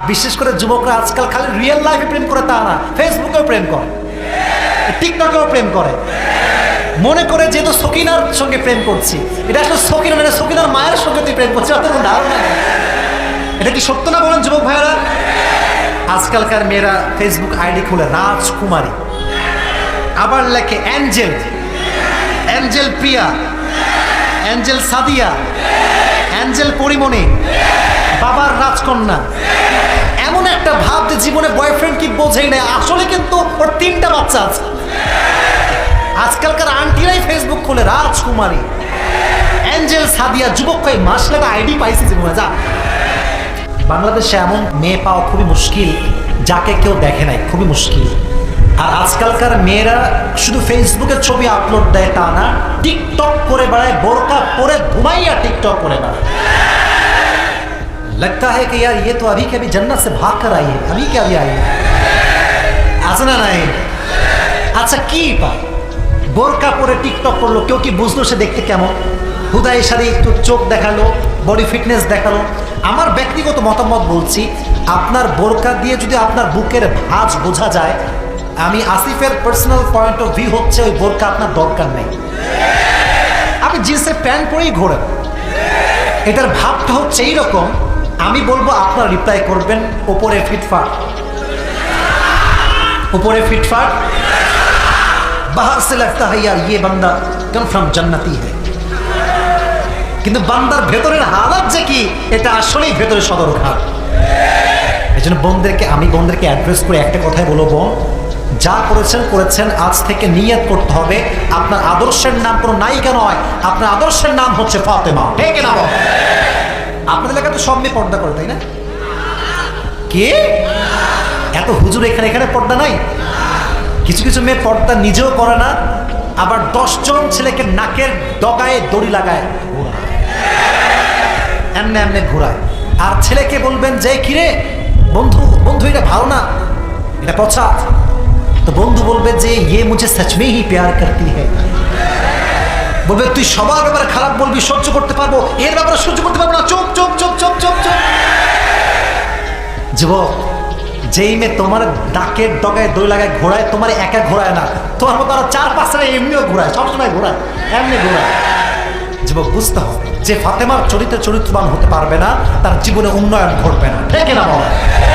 বিশেষ করে যুবকরা আজকাল খালি রিয়েল লাইফে প্রেম করে তা না ফেসবুকেও প্রেম করে টিকটকেও প্রেম করে। মনে করে যেহেতু সকিনার সঙ্গে প্রেম করছি, এটা আসলে সকিনা না সকিনার মায়ের সঙ্গে তুই প্রেম করছিস কোনো ধারণা। এটা কি সত্য না বলেন যুবক ভাইয়েরা? আজকালকার মেয়েরা ফেসবুক আইডি খুলে, রাজকুমারী। আবার লেখে angel angel Priya, angel Sadia, angel Porimoni, বাবার রাজকন্যা। এমন একটা ভাব যে জীবনে বয়ফ্রেন্ড কি বোঝেই না আসলে কিন্তু ওর তিনটা বাচ্চা আছে। আজকালকার আন্টিরাই ফেসবুক খোলে, রাজকুমারী। অ্যাঞ্জেল, সাদিয়া, যুবক কয় মাস লাগা আইডি পাইছি জীবনে, যা। বাংলাদেশে এমন মেয়ে পাওয়া খুবই মুশকিল, যাকে কেউ দেখে নাই, খুবই মুশকিল। আর আজকালকার মেয়েরা শুধু ফেসবুকে ছবি আপলোড দেয় তা না টিকটক করে বেড়ায়, বোরকা পরে ঘুমাইয়া টিকটক করে বেড়ায়। लगता है कि यार ये तो अभी के अभी जन्नत से भाग कर आई है अभी के अभी आई है আছে না নাই আচ্ছা কি পায় বোরকা পরে টিকটক করলো কেউ কি বুঝলো সে দেখতে কেমন হুদাই সারি একটু চোখ দেখালো বডি ফিটনেস দেখালো আমার ব্যক্তিগত মতামত বলছি আপনার বোরকা দিয়ে যদি আপনার বুকের ভাঁজ বোঝা যায় আমি আসিফের পার্সোনাল পয়েন্ট অফ ভিউ হচ্ছে ওই বোরকা আপনার দরকার নেই আপনি জিন্সের প্যান্ট পরেই ঘোরেন এটার ভাবটা হচ্ছে এইরকম আমি বলব, আপনার রিপ্লাই করবেন, ওপরে ফিটফাট ওপরে ফিটফাট বাহার সে লাগতে হাইয়া ইয়ে বান্দা কনফার্ম জান্নাতি হ্যাঁ কিন্তু বান্দার ভেতরের হালাত যে কি, এটা আসলেই ভেতরে সদর ঘাট। এই জন্য বোনদেরকে, আমি বোনদেরকে অ্যাড্রেস করে একটা কথাই বলব যা করেছেন করেছেন, আজ থেকে নিয়ত করতে হবে। আপনার আদর্শের নাম কোনো নায়িকা নয়, আপনার আদর্শের নাম হচ্ছে ফাতেমা। ঠিক না আপনাদের এলাকায় তো সব মেয়ে পর্দা করে, তাই না? কে? এত হুজুর এখানে এখানে পর্দা নাই? কিছু কিছু মেয়ে পর্দা নিজেও করে না, আবার দশজন ছেলেকে নাকের ডগায় দড়ি লাগায়। এমনে এমনে ঘোরায় আর ছেলেকে বলবেন যে কিরে, বন্ধু বন্ধু, এটা ভালো না, এটা পছা তো বন্ধু বলবে যে ইয়ে মুঝে সচমে হি প্যার করতি হ্যাঁ বলবে, তুই সবার ব্যাপারে খারাপ বলবি, সহ্য করতে পারব, এর ব্যাপারে সহ্য করতে পারব না যুবক, যেই মেয়ে তোমার ডাকের ডগায় দই লাগায় ঘোরায়, তোমার একা ঘোরায় না। তোমার মতো আরও চার পাঁচটা এমনিও ঘোরায়, সবসময় ঘোরায়, এমনি ঘোরায়। যুবক, বুঝতে হবে, যে ফাতেমার চরিত্রে চরিত্রবান হতে পারবে না, তার জীবনে উন্নয়ন ঘটবে না। ঠিক না